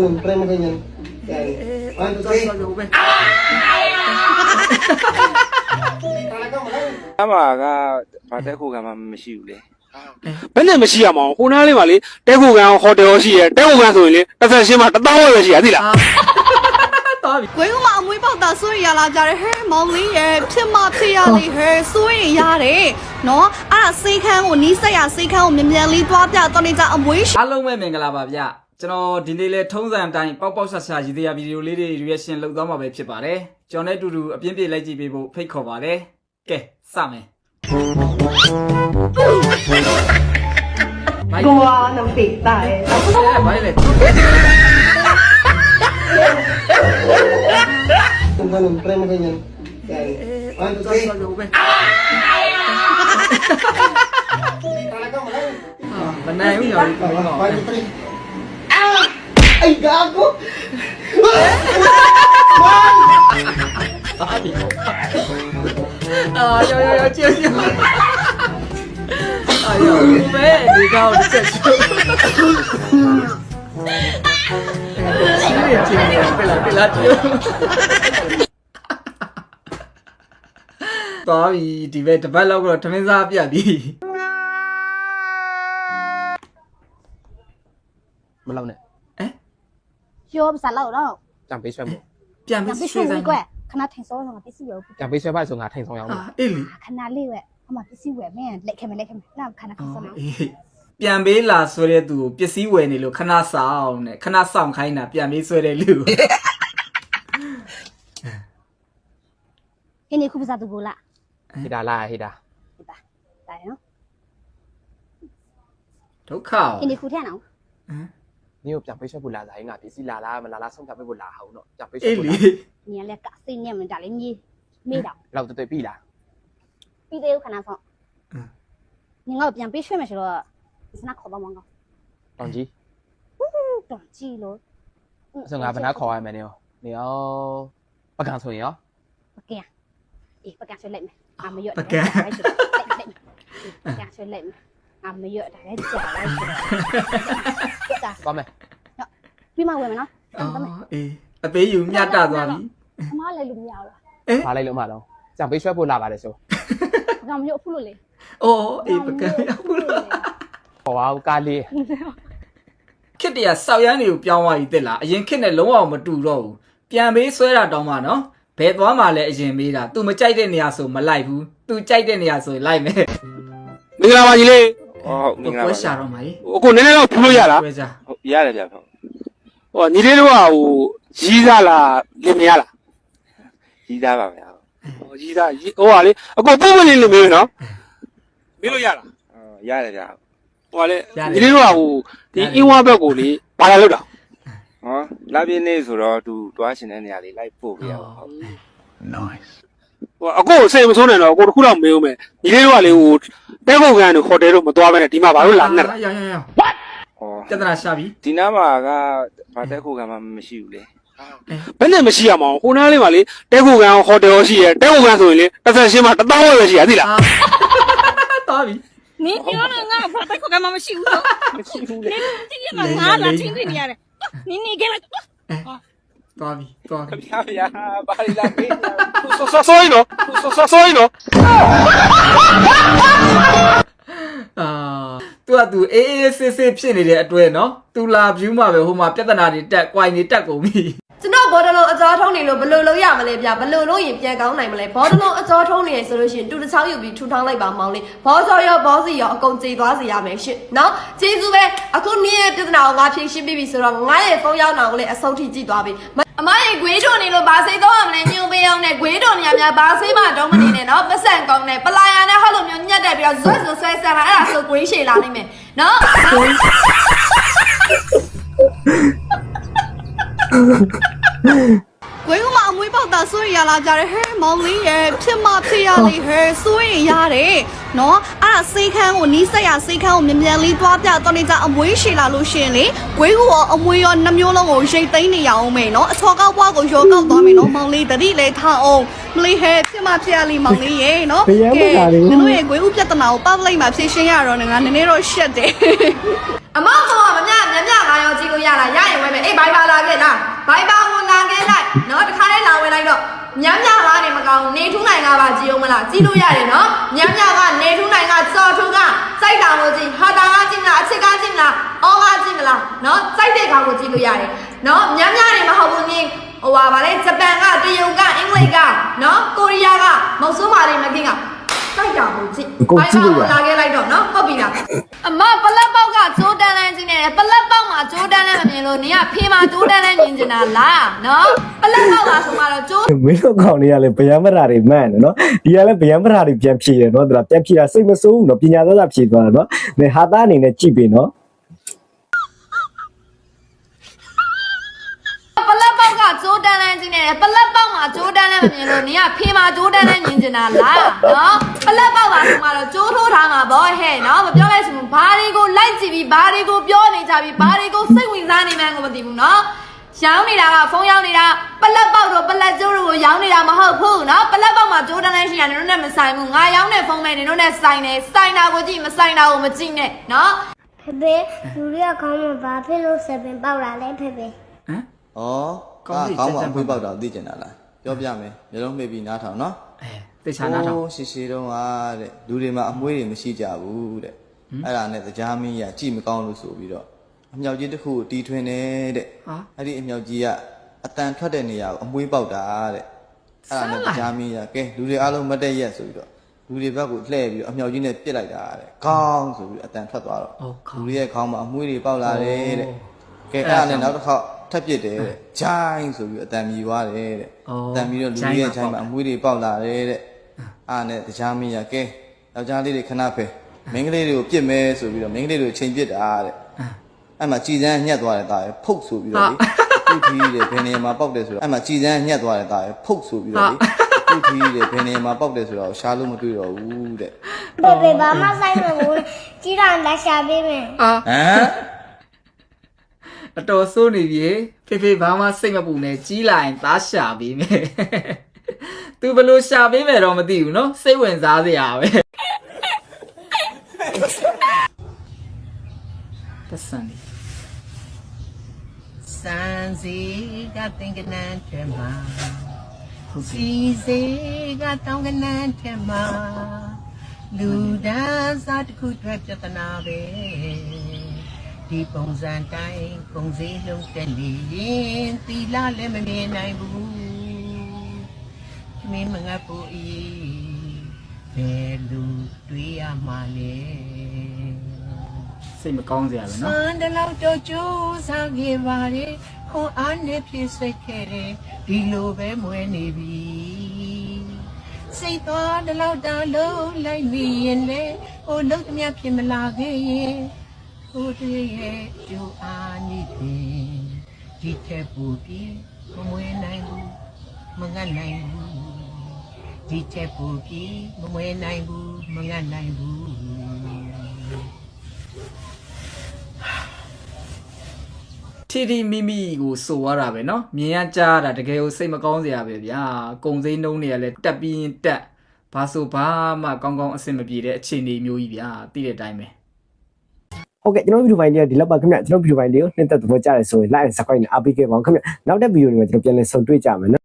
Try mo ganyan. Yan. One, two, three. Talaga mahal. အမှားကဘာတက်ခုကမှမရှိဘူးလေ ဘယ်နဲ့မရှိရမအောင်ဟိုနားလေးမှာလေတဲခိုကန်ဟိုတယ်ရောရှိရတဲခိုကန်ဆိုရင်လေတစ်ဆက်ရှင်းမှာတစ်သောင်းဝယ်ပဲရှိရသိလား 鬼屋嘛，没报道，所以呀，拉家的很忙哩耶，偏嘛偏呀哩很，所以呀嘞，喏，啊，谁看我，你谁呀？谁看我面面里多点，到你家没事。 အားလုံးပဲမင်္ဂလာပါဗျ ကျွန်တော်ဒီနေ့လဲထုံးစံအတိုင်းပေါက်ပေါက်ဆာဆာရည်သေးရဗီဒီယိုလေးတွေ reaction လုပ်သွားမှာပဲဖြစ်ပါတယ်ကျွန်တော်နဲ့အတူတူအပြင်းပြေလိုက်ကြည့်ပေးဖို့ဖိတ်ခေါ်ပါတယ်ကဲစမယ်ဘိုင်ကိုအားလုံးတိတ်တာရဲ့ဘိုင်လေတုံးကတော့ prem ကညံအဲ့ entonces lo ve မနိုင်ဘူးညောင်းဘာလို့ Ay, gago! အာယောယောယောကျေကျေအာယောဘယ်ဒီကောင်တစ်ချက်ချိုးစီးရချင်းနေပလာပလာတူတော်ပြီဒီဘက်တစ်ပတ်လောက်ကတော့ထမင်းစားပြတ်ပြီမလောက်နဲ့ ပြောပါစားလောက်တော့ကြံပေးဆွဲမို့ပြန်ညပြီးပစ္စဆွေးည်းဆိုင်ဝယ်ကွယ်ခဏထိုင်စောဆောင်ပစ္စည်းဝယ်ကြံပေးဆွဲပါဆိုငါထိုင်ဆောင်ရအောင်အာအေးလီခဏလေးဝယ်အမပစ္စည်းဝယ်မင်းလက်ခဲမလက်ခဲမလာခဏထိုင်စောဆောင်အေးပြန်ပေးလာဆွဲတဲ့သူကိုပစ္စည်းဝယ်နေလို့ခဏဆောင်နဲ့ခဏဆောင်ခိုင်းတာပြန်ပေးဆွဲတဲ့လူဟင်းနေခုပစားသူကိုလာဟိတာလာဟိတာဒီပါဒါရနော်ဒုက္ခဟင်းနေခုထဲနော် နင်းကိုကြံပေးဆွဲဖို့လာစားရင်ငါပစ္စည်းလာလားမလာလားဆုံးဖြတ်ပေးဖို့လာအောင်တော့ကြံပေးဆွဲအေးဖို့လီလာညလက်ကစိတ်နဲ့မဒါလေးမြေးမေးတော့လောက်တွေ့ပြီလားပြီးသေးခဏဆောင်ညငါပြန်ပေးရွှေ့မယ်ဆိုတော့စနခေါ်ပါမကောတောင်ကြီးတော်ကြည့်လို့ဆိုငါဘယ်နှခေါ်ရမယ်နင်းရောနင်းရောပကံဆိုရင်ရောပကံအေးပကံဆွဲလိုက်မယ်အမရွတ်ပကံဆွဲလိုက်မယ် အမရွတ်ဒါလည်းကြာလိုက်ဆိုတော့ဒါသွားမယ်ပြီးမှဝယ်မယ်နော်အော်အေးအပေးယူမြတ်တသွားပြီအမလည်းလို့မရဘူးလားပါလိုက်လို့မတော့ကြံပေးဆွဲဖို့လာပါတယ်ဆိုပကံမရွတ်ဖုလို့လေအော်အေးပကံရောက်ဘူးလားခေါ်ပါဦးကားလေးခစ်တရဆောက်ရမ်းတွေကိုပြောင်းသွားပြီတက်လားအရင်ခစ်နဲ့လုံးဝမတူတော့ဘူးပြန်ပေးဆွဲတာတောင်းမှနော်ဘယ်သွားမှလဲအရင်မေးတာ तू မကြိုက်တဲ့နေရာဆိုမလိုက်ဘူး तू ကြိုက်တဲ့နေရာဆိုရင်လိုက်မယ်မင်္ဂလာပါကြီးလေး ဟောဟုတ်မင်္ဂလာကွဲပါရှာတော့မှာကြီးအခုနည်းနည်းတော့ပြလို့ရလားကွဲကြဟုတ်ရတယ်ဗျဟုတ်ဟိုညီလေးတို့ကဟိုရီးစားလားလင်မရလားကြီးသားပါဗျဟုတ်ဟိုရီးစားရီးဟိုဟာလေအခုပုံမလေးလေးမေးနော်မေးလို့ရလားအော်ရတယ်ဗျဟုတ်ဟိုဟာလေညီလေးတို့ကဟိုဒီအင်းဝါဘက်ကိုလေဘာလာလောက်တာဟောလာပြင်းနေဆိုတော့သူတွားရှင်တဲ့နေရာလေးလိုက်ပို့ပြရပါဟုတ်ဟို အခုစိတ်မဆိုးနဲ့တော့အခုတစ်ခုတော့မေးဦးမယ်ညီလေးတို့ကလေဟိုတဲခိုကန်တို့ဟိုတယ်တို့မသွားဘဲနဲ့ဒီမှာဘာလို့လာနဲ့လဲ ရရရ ဟော ပြဿနာရှာပြီ ဒီနားမှာကဘာတက်ခုကမှမရှိဘူးလေ ဘယ်နဲ့မရှိရမအောင်ဟိုနားလေးမှာလေတဲခိုကန်ဟိုတယ်ရောရှိရတဲခိုကန်ဆိုရင်လေတစ်ဆက်ရှင်းမှာတစ်သောင်းဝယ်ပဲရှိရသိလား အာတော်ပြီ 你你要那俺把这口干嘛没修好？မရှိဘူးလေ 今天嘛俺来听对你的，你你给了。 တော်ပြီတော်ပြီဗျာဗျာဘာလီလာပေးတာဆောဆောဆောရင်နော်ဆောဆောဆောရင်နော်အာသူကသူအေးအေးဆေးဆေးဖြစ်နေတဲ့အတွက်နော်သူလာ view မှာပဲဟိုမှာပြဿနာတွေတက် quite နေတက်ကုန်ပြီကျွန်တော်ဘောတလုံးအကြောထုံးနေလို့ဘယ်လိုလုပ်ရမလဲဗျဘယ်လိုလုပ်ရင်ပြန်ကောင်းနိုင်မလဲဘောတလုံးအကြောထုံးနေရဆိုလို့ရှိရင်တူတစ်ချောင်းယူပြီးထူထောင်းလိုက်ပါမောင်လေးဘောစောရောဘောစီရောအကုန်ကြေသွားစေရမယ်ရှင့်နော်ကျေးဇူးပဲအခုနင်းရဲ့ပြဿနာကိုငါဖြေရှင်းပြီးပြီဆိုတော့ငါရဲ့ဖုန်းရောက်တာကိုလည်းအဆုံးထိကြည့်သွားပြီ အမရေဂွေးတို့နေလို့ဘာစိတ်တော့မလဲညုံပေးအောင်နဲ့ဂွေးတို့နေရများဘာစိတ်မှတော့မနေနဲ့နော်ပတ်စံကောင်းနဲ့ပလာယာနဲ့ဟောက်လိုမျိုးညက်တက်ပြီးတော့ဇွတ်ဇွတ်ဆွဲဆန်လာအဲ့ဒါဆိုဂွေးရှည်လာနိုင်မယ်နော်ကိုယ်ကအမွေးပေါက်တာစိုးရရလာကြတယ်ဟဲ့မောင်လေးရဲ့ဖြစ်မဖြစ်ရလေဟဲ့စိုးရရတယ် နော်အဲ့ဒါစေးခန်းကိုနီးစက်ရစေးခန်းကိုမြန်မြန်လေးသွားပြတော့နေကြအမွေးရှည်လာလို့ရှင်လေဂွေးကိုရောအမွေးရောနှမျိုးလုံးကိုရိတ်သိမ်းနေရအောင်မယ်နော်အစောကောက်ပွားကိုရောကောက်သွားမယ်နော်မောင်လေးတတိလေးထအောင်မလေးဟဲဖြစ်မှဖြစ်ရလိမ့်မောင်လေးရေနော်ကဲနင်တို့ရဲ့ဂွေးဥပြဿနာကိုပတ်ပလိုက်မှာဖြေရှင်းရတော့ငါနည်းနည်းတော့ရှက်တယ်အမောင်ဆုံးကမမြမမြငါရောကြည့်လို့ရလားရရင်ဝဲမယ်အေးဘိုင်ဘာလာခဲ့လားဘိုင်ဘာကိုလာခဲ့လိုက်နော်တခါလေးလာဝင်လိုက်တော့ညံ့ညံ့ကနေမကောင်းနေထူးနိုင်ကပါကြည့်အောင်မလားကြည့်လို့ရတယ်နော်ညံ့ညံ့က စော်ထူးကစိုက်တာကိုကြည်ဟာတာကကြည်မလားအချစ်ကကြည်မလားအောကကြည်မလားနော်စိုက်တဲ့ကောင်ကိုကြည်လို့ရတယ်နော်ညံ့ညနေမဟုတ်ဘူးနင်းဟိုပါဗါလဲဂျပန်ကတရုတ်ကအင်္ဂလိပ်ကနော်ကိုရီးယားကမဟုတ်ဆိုးပါလိမ့်မကင်းက စိုက်တာကိုကြည်လာခဲ့လိုက်တော့နော်ဟုတ်ပြီလားအမပလက်ပေါက်ကကြိုးတန်းလန်းကြီးနေတယ်ပလက်ပေါက်မှာကြိုးတန်းလန်းမမြင်လို့နင်ကဖေးမှာကြိုးတန်းလန်းမြင်နေတာလားနော်ပလက်ပေါက်လားဆိုမှတော့ကြိုးမင်းတို့ကောင်တွေကလည်းဗျံမရာတွေမှန်တယ်နော်ဒီကလည်းဗျံမရာတွေပြန်ဖြေတယ်နော်သူကပြန်ဖြေတာစိတ်မဆိုးဘူးနော်ပညာသားသားဖြေသွားတာနော်နေဟာသားအနေနဲ့ကြည့်ပြီနော် ပလက်ပေါက်က ကြိုးတန်းလန်းကြီးနေတယ်ပလက်ပေါက်မှာကြိုးတန်းလန်းမမြင်လို့နင်ကဖေးမှာကြိုးတန်းလန်းမြင်နေတာလားနော်ပလက်ပေါက်ပါဆိုမှတော့ကြိုးထိုးထားမှာဗောဟဲ့နော်မပြောလိုက်စမဘာတွေကိုလိုက်ကြည့်ပြီးဘာတွေကိုပြောနေကြပြီးဘာတွေကိုစိတ်ဝင်စားနေမှန်းကိုမသိဘူးနော်ရောင်းနေတာကဖုန်းရောင်းနေတာပလက်ပေါက်တော့ပလက်ကျိုးတို့ကိုရောင်းနေတာမဟုတ်ဘူးနော်ပလက်ပေါက်မှာကြိုးတန်းလန်းရှိရတယ်တို့နဲ့မဆိုင်ဘူးငါရောင်းတဲ့ဖုန်းပဲနေတို့နဲ့ဆိုင်တယ်ဆိုင်တာကိုကြည့်မဆိုင်တာကိုမကြည့်နဲ့နော်ဖေဖေလူတွေကခေါင်းမှာဘာဖြစ်လို့ဆက်ပင်ပေါက်လာလဲဖေဖေဟမ်ဩ ကောင်းပြီကောင်းပါကြက်ကြက်အဖွေးပေါက်တာသိကျင်တာလားပြောပြမယ်မျိုးလုံးမိတ်ပြီးနားထောင်နော်အဲတေချာနားထောင်ဟိုးရှည်ရှည်တုန်းကတဲ့လူတွေမှာအမွှေးတွေမရှိကြဘူးတဲ့အဲ့ဒါနဲ့တရားမင်းကြီးကကြည့်မကောင်းလို့ဆိုပြီးတော့အမြောက်ကြီးတစ်ခုကိုတီးထွင်နေတဲ့ဟာအဲ့ဒီအမြောက်ကြီးကအတန်ထွက်တဲ့နေရာကိုအမွှေးပေါက်တာတဲ့အဲ့ဒါနဲ့တရားမင်းကြီးကကဲလူတွေအားလုံးမတ်တက်ရက်ဆိုပြီးတော့လူတွေဘက်ကိုလှည့်ပြီးတော့အမြောက်ကြီးနဲ့ပစ်လိုက်တာတဲ့ကောင်းဆိုပြီးတော့အတန်ထွက်သွားတော့အော်ခေါလူင်းတွေရဲ့ခေါင်းမှာအမွှေးတွေပေါက်လာတယ်တဲ့အိုးကဲအဲ့ဒါနဲ့နောက်တစ်ခေါက် ထပ်ပစ်တယ်တဲ့ဂျိုင်းဆိုပြီးအတန်မြည်သွားတယ်တဲ့အော်အတန်မြည်တော့လူတွေရဲ့ဂျိုင်းမှာအမွှေးတွေပေါက်လာတယ်တဲ့အားနဲ့တရားမင်းရကဲယောက်ျားလေးတွေခဏဖယ်မိန်းကလေးတွေကိုပြစ်မယ်ဆိုပြီးတော့မိန်းကလေးတွေကိုချိန်ပြစ်တာတဲ့အဲ့မှာကြည်စမ်းညှက်သွားတယ်တာရယ်ဖုတ်ဆိုပြီးတော့လေအခုထီးတယ်ဘယ်နေရာမှာပေါက်တယ်ဆိုတော့အဲ့မှာကြည်စမ်းညှက်သွားတယ်တာရယ်ဖုတ်ဆိုပြီးတော့လေအခုထီးတယ်ဘယ်နေရာမှာပေါက်တယ်ဆိုတော့ရှားလို့မတွေ့တော့ဘူးတဲ့ဖေဖေဘာမှဆိုင်မလို့ကြီးတာလက်ရှာပေးမယ်အာဟမ် တော်တော်ဆိုးနေပြီဖေဖေဘာမှစိတ်မပူနဲ့ကြီးလာရင်သားရှာပေးမယ်သူဘလို့ရှာပေးမယ်တော့မသိဘူးနော်စိတ်ဝင်စားစရာပဲပတ်စံလေးစံစီကတင်ကနန်းထဲမှာစီစီကတောင်းကနန်းထဲမှာလူဒန်းစားတစ်ခုတွေ့ပြဿနာပဲ ဒီပုံစံတိုင်းပုံစည်းလုံးတက်လေရင်တီလာလည်းမမြင်နိုင်ဘူးမင်းမငတ်ဘူးဤဘယ်လူတွေးရမှာလဲစိတ်မကောင်းစရာပဲနော်ဆန်းတလောက်တော့ကြိုးစားခဲ့ပါလေခွန်အားနဲ့ပြည့်စုံခဲ့တယ်ဒီလိုပဲမွေးနေပြီစိတ်သွားတလောက်တာလုံးလိုက်မိရင်လေဟိုလုံးသမျှဖြစ်မလာခဲ့ရင် ဟိုတည်းရဲ့ကြိုးအားနေတယ်ဒီချက်ပူပြီးမမွေးနိုင်ဘူးမငတ်နိုင်ဘူးဒီချက်ပူပြီးမမွေးနိုင်ဘူးမငတ်နိုင်ဘူး ထီထီမိမိကိုစိုးရတာပဲเนาะမြင်ရကြားရတာတကယ်ကိုစိတ်မကောင်းစရာပဲဗျာကုံစိမ်းနှုံးတွေကလည်းတက်ပြီးရင်တက်ဘာဆိုဘာမှကောင်းကောင်းအဆင်မပြေတဲ့အခြေအနေမျိုးကြီးဗျာသိတဲ့အတိုင်းပဲ ဟုတ်ကဲ့ကျွန်တော်ဗီဒီယိုပိုင်းလေးကဒီလောက်ပါခင်ဗျကျွန်တော်ဗီဒီယိုပိုင်းလေးကိုနှစ်သက်သဘောကျတယ်ဆိုရင် like and subscribe နဲ့အားပေးခဲ့ပါဦးခင်ဗျနောက်တဲ့ဗီဒီယိုတွေမှာကျွန်တော်ပြန်လည်ဆုံတွေ့ကြမယ်နော်